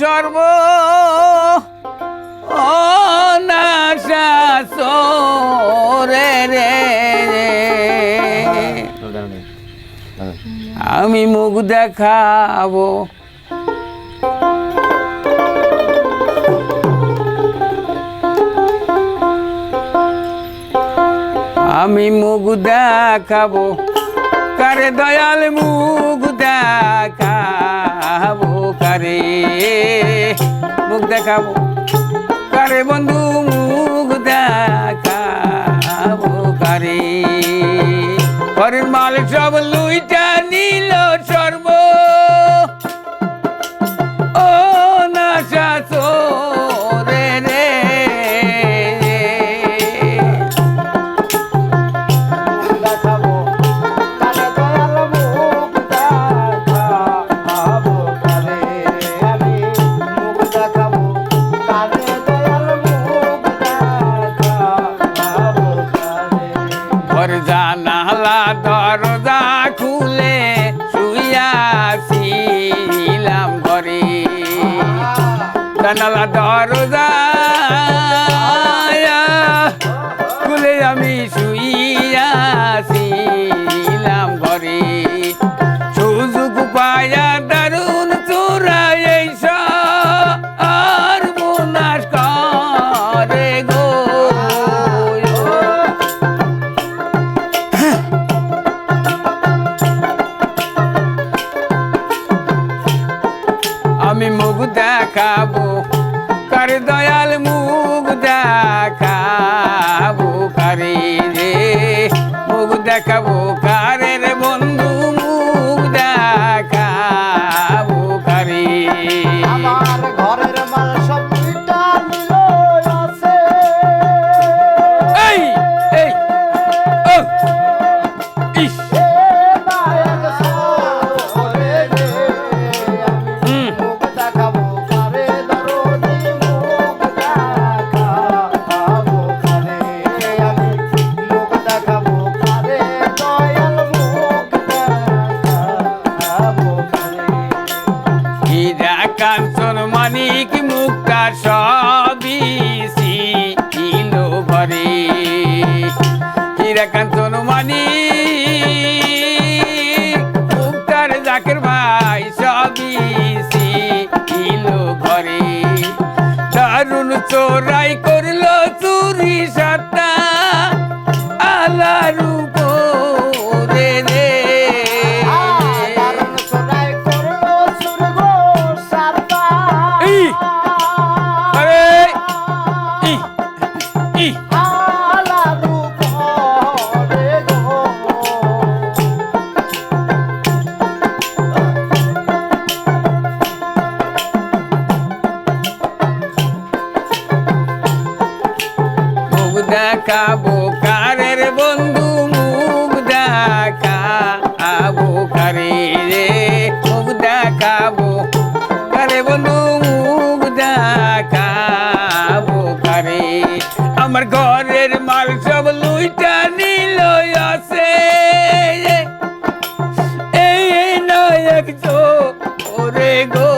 সর্ব সোরে রে আমি মুখ দেখাবো। আমি মুখ দেখাবো কারে দয়াল মুখ দেখাবো? কারে? মুখ দেখাবো। কারে বন্ধু মুখ দেখাবো কারে? ঘরের মাল সব লুইটা নিল সর্ব জানালা দরজা দেখাবো কার দয়াল মুখ দেখাবো কারে রে মুখ দেখাবো? মানিক মুক্তা সবই ছিল ঘরে হীরা কাঞ্চন মানিক মুক্তার জাকের ভাই সবই ছিল ঘরে দারুণ চোরাই করল চুরি সাতটা দেখাবো কারের বন্ধু মুখ দেখাবো কারে রে মুখ দেখাবো। কারে বন্ধু মুখ দেখাবো কারে আমার ঘরের মাল সব লুইটা নিল আছে এই নায়ক তো ওরে গো।